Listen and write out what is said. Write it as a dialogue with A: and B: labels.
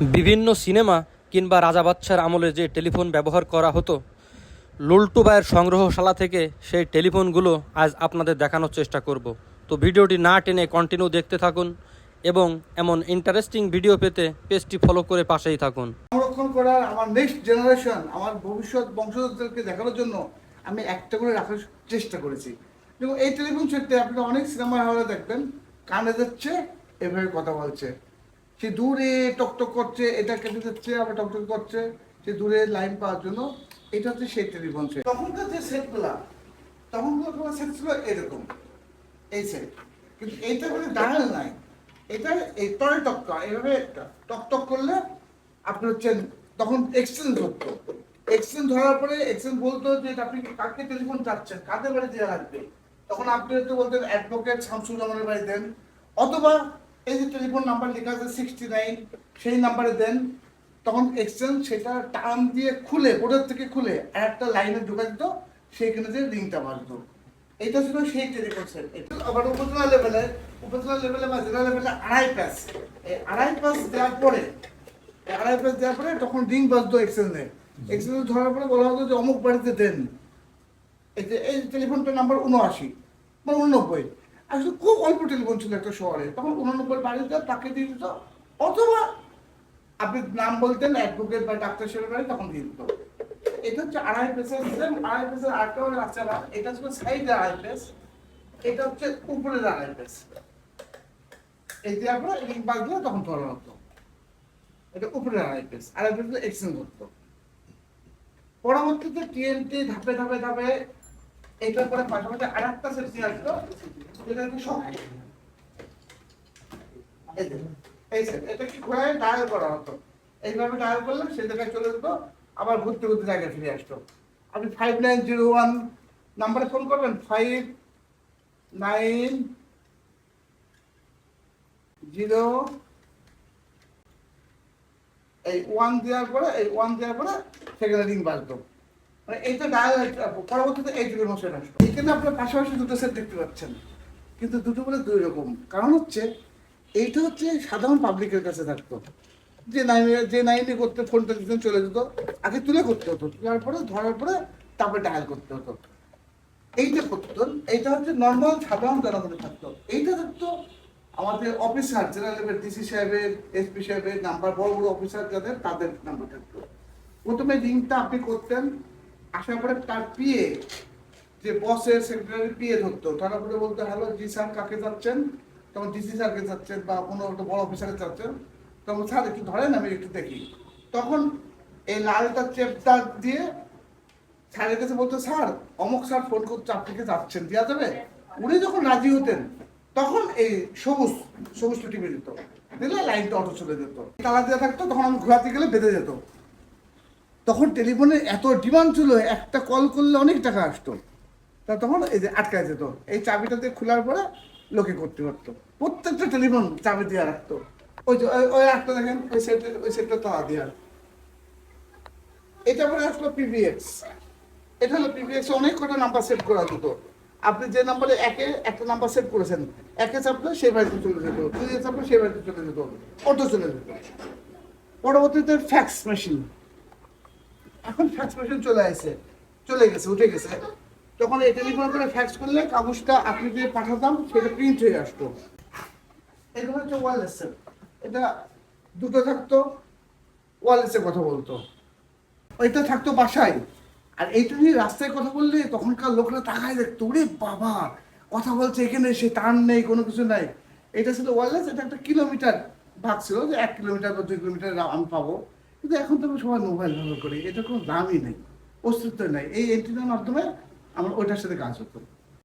A: বিভিন্ন সিনেমা কিংবা রাজা বাচ্চার আমলে যে টেলিফোন ব্যবহার করা হতো, লুল্টু বায়ের সংগ্রহশালা থেকে সেই টেলিফোনগুলো আজ আপনাদের দেখানোর চেষ্টা করব। তো ভিডিওটি না টেনে কন্টিনিউ দেখতে থাকুন এবং এমন ইন্টারেস্টিং ভিডিও পেতে পেজটি ফলো করে পাশেই থাকুন।
B: সংরক্ষণ করার আমার নেক্সট জেনারেশন আমার ভবিষ্যৎ বংশধরদেরকে দেখানোর জন্য আমি একটা করে রাখার চেষ্টা করেছি। এই টেলিফোন সেটে আপনি অনেক সিনেমা হলে দেখবেন, কানে যাচ্ছে, এভাবে কথা বলছে। সে দূরে টকটক করছে, এটা কেটে যাচ্ছে আবার টকটক করছে, সে দূরে লাইন পাওয়ার জন্য এটা হচ্ছে সেই টেলিফোন সেট তখনকার যে সেটগুলা তখনকার তোমার সেট ছিল এরকম, এই সেট কিন্তু এইটা মানে ডায়াল নাই। এটা এই তরে টকটক এইভাবে টকটক করলে আপনি হচ্ছেন তখন এক্সচেঞ্জ হতো এক্সচেঞ্জ ধরার পরে এক্সচেঞ্জ বলতো যে আপনি কাকে টেলিফোন চাচ্ছেন, কাদের বাড়ি দেওয়া লাগবে? তখন আপনি হয়তো বলতেন অ্যাডভোকেট শামসুল রহমানের বাড়ি দেন, অথবা এই যে টেলিফোন নাম্বার লেখা আছে সিক্সটি নাইন সেই নাম্বারে দেন। তখন এক্সচেঞ্জ সেটা টান দিয়ে খুলে বোর্ডের থেকে খুলে আর একটা লাইনে ঢুকে দিত, সেইখানে যে রিংটা বাজতো। এটা ছিল সেই টেলিফোন সেট এটা আবার উপজেলা লেভেলে উপজেলা লেভেলে বা জেলা লেভেলে আড়াই প্যাস এই আড়াই প্যাস দেওয়ার পরে আড়াই প্যাস দেওয়ার পরে তখন রিং বাজতো এক্সচেঞ্জে এক্সচেঞ্জে ধরার পরে বলা হতো যে অমুক বাড়িতে দেন। এই যে, এই টেলিফোনটার নাম্বার উনআশি বা উননব্বই আসলে খুব অল্প টেলিফোন ছিল একটা শহরে। তখন উননব্বই বাড়িতে তাকে দিয়ে দিত। অথবা আপনি নাম বলতেন, অ্যাডভোকেট বা ডাক্তার সাহেবের বাড়ি, তখন দিয়ে দিত। এটা হচ্ছে আড়াই পেসের সেম আড়াই পেসের আরেকটা হলো না। এটা ছিল সাইডে আড়াই পেস, এটা হচ্ছে উপরের আড়াই পেস। এই যে আপনার রিং বাজলে তখন ধরা হতো। এটা উপরের আড়াই পেস আড়াই পেস এক্সচেঞ্জ করতো পরবর্তীতে টিএনটি ধাপে ধাপে ধাপে এইটার পরে পাশাপাশি আর একটা নিয়ে আসলো, যেটা হচ্ছে শক্ত এই সেট এটা কি ঘোরায় ডায়াল করা হতো। এইভাবে ডায়াল করলে সে জায়গায় চলে যেত আবার ঘুরতে ঘুরতে জায়গায় ফিরে আসতো আপনি ফাইভ নাইন জিরো ওয়ান নাম্বারে ফোন করবেন ফাইভ নাইন জিরো এই ওয়ান দেওয়ার পরে, এই ওয়ান দেওয়ার পরে সেখানে রিং বাজতো মানে এইটা ডায়াল পরবর্তীতে এই দুটো সেট আসতো এখানে আপনার পাশাপাশি দুটো সেট দেখতে পাচ্ছেন। কিন্তু দুটো বলে দুই কারণ হচ্ছে, এইটা হচ্ছে সাধারণ পাবলিকের কাছে থাকতো। যে নাইনে যে নাইনে করতে ফোনটা চলে যেত, আগে তুলে করতে হতো। তোলার ধরার পরে, তারপরে ডায়াল করতে হতো। এইটা করতো। এইটা হচ্ছে নর্মাল সাধারণ জনগণের থাকতো। এইটা থাকতো আমাদের অফিসার জেনারেল ডিসি সাহেবের এসপি সাহেবের, নাম্বার বড় বড় অফিসার যাদের, তাদের নাম্বার থাকতো। প্রথমে রিংটা আপনি করতেন। আসার পরে তার পিএ যে বসের সেক্রেটারি পিএ ধরতো। তারপরে বলতে হ্যালো জি স্যার, কাকে যাচ্ছেন? তখন ডিসি স্যারকে যাচ্ছেন বা কোনো একটা বড় অফিসারে যাচ্ছেন। তখন, স্যার, একটু ধরেন, আমি একটু দেখি। তখন এই লালটা চেপটা দিয়ে স্যারের কাছে বলতো, স্যার, অমুক স্যার ফোন করছে আপনাকে যাচ্ছেন? দেওয়া যাবে? উনি যখন রাজি হতেন, তখন এই সবুজ সবুজটা টিপে দিত। দিলে লাইনটা অটো চলে যেত। তালা দেওয়া থাকতো, তখন আমি ঘোরাতে গেলে বেঁধে যেত। তখন টেলিফোনে এত ডিমান্ড ছিল, একটা কল করলে অনেক টাকা আসতো। তা তখন এই যে আটকায় যেত। এই চাবিটা দিয়ে খোলার পরে লোকে করতে পারতো। প্রত্যেকটা টেলিফোন চাবি দিয়ে রাখতো। ওই যে, ওই- একটা দেখেন, ওই সেটে ওই সেটটা তালা দিয়ে এটা পরে আসলো পিবিএক্স এটা হলো পিবিএক্স অনেক কটা নাম্বার সেট করা যেত। আপনি যে নাম্বারে একে একটা নাম্বার সেট করেছেন, একে চাপলে সেই বাড়িতে চলে যেত। দুই চাপলে সেই বাড়িতে চলে যেত। অটো চলে যেত। পরবর্তীতে ফ্যাক্স মেশিন এখন ফ্যাক্স মেশিন চলে আসছে চলে গেছে, উঠে গেছে। তখন এই টেলিফোন করে ফ্যাক্স করলে কাগজটা আপনি যে পাঠাতাম, সেটা প্রিন্ট হয়ে আসতো। এগুলো হচ্ছে ওয়ারলেস সেট এটা দুটো থাকতো ওয়ারলেসে কথা বলতো। ওইটা থাকতো বাসায়। আর এইটা নিয়ে রাস্তায় কথা বললে তখনকার লোকরা তাকায় দেখতো, ওরে বাবা, কথা বলছে এখানে সে টান নেই, কোনো কিছু নাই। এটা ছিল ওয়ারলেস এটা একটা কিলোমিটার ভাগ ছিল, যে এক কিলোমিটার বা দুই কিলোমিটার আমি পাবো। কিন্তু এখন তো সবাই মোবাইল ব্যবহার করি, এটা কোনো দামই নেই অস্তিত্ব নেই। এই এন্টিনার মাধ্যমে আমরা ওইটার সাথে কাজ হতো